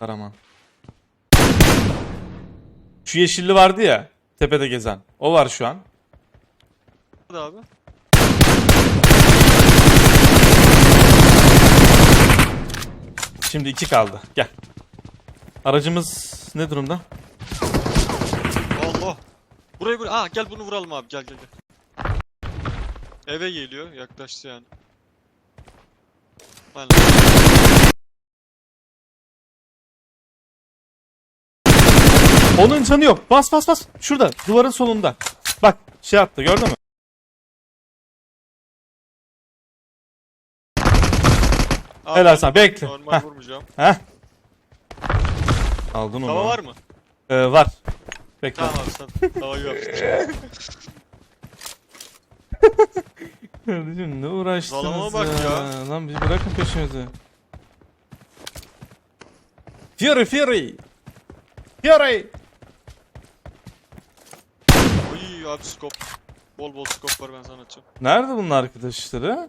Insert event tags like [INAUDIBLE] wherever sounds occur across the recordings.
Karaman. Şu yeşilli vardı ya. Tepede gezen. O var şu an. Hadi abi. Şimdi iki kaldı. Gel. Aracımız ne durumda? Allah. Burayı buraya. Aa gel bunu vuralım abi gel gel gel. Eve geliyor yaklaştı yani. Aynen. Onun canı yok. Bas bas bas. Şurada. Duvarın solunda. Bak şey attı gördün mü? Abi, Helal ben sana, bekle. Normal Heh. vurmayacağım. Heh. Aldın onu. Tava var mı? Ee, var. Bekle. Tamam abi sen tavayı yap. [LAUGHS] Kardeşim ne uğraştınız Zalama bak ya. Lan bir bırakın peşimizi. Fury Fury. Fury. Oy abi skop. Bol bol skop var ben sana atacağım. Nerede bunun arkadaşları?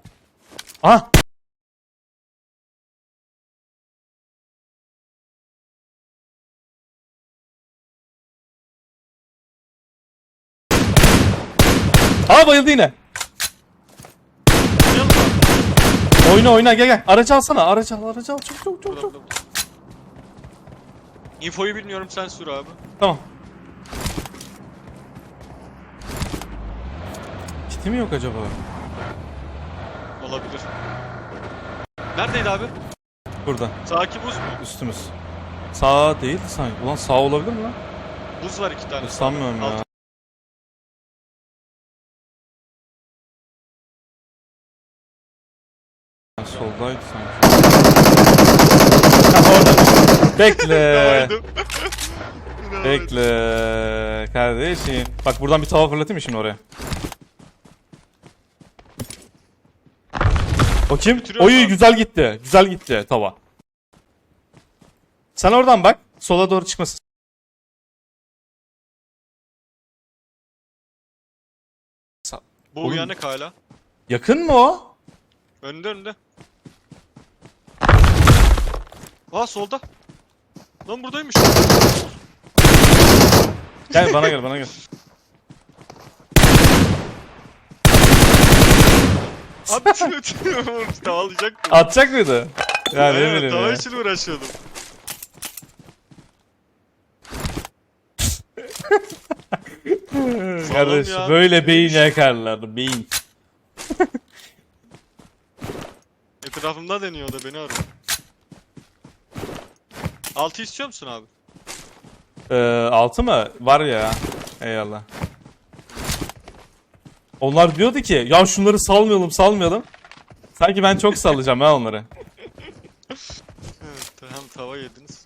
Ah. Aa bayıldı yine. Oyna oyna gel gel. Aracı alsana. Aracı al aracı al. Çok çok çok çok. Infoyu bilmiyorum sen sür abi. Tamam. Kiti mi yok acaba? Olabilir. Neredeydi abi? Burada. Sağki buz mu? Üstümüz. Sağ değil sanki. Ulan sağ olabilir mi lan? Buz var iki tane. Sanmıyorum ya. Soldaydı sanki. Orada. Bekle. [LAUGHS] Bekle. Kardeşim. Bak buradan bir tava fırlatayım mı şimdi oraya? Bakayım. Oy abi. güzel gitti. Güzel gitti tava. Sen oradan bak. Sola doğru çıkmasın. Bu Oğlum- uyanık hala. Yakın mı o? Önde önde. Aa solda. Lan buradaymış. Gel bana gel bana gel. [LAUGHS] Abi tavalayacaktım. [LAUGHS] Atacak mıydı? Ya ne bileyim ya. için uğraşıyordum. [LAUGHS] Kardeş ya. böyle beyin yakarlar. Beyin. [LAUGHS] Etrafımda deniyor da beni arıyor. Altı istiyor musun abi? Ee, altı mı? Var ya. Eyvallah. Onlar diyordu ki ya şunları salmayalım salmayalım. Sanki ben çok sallayacağım ha onları. Evet hem tava yediniz.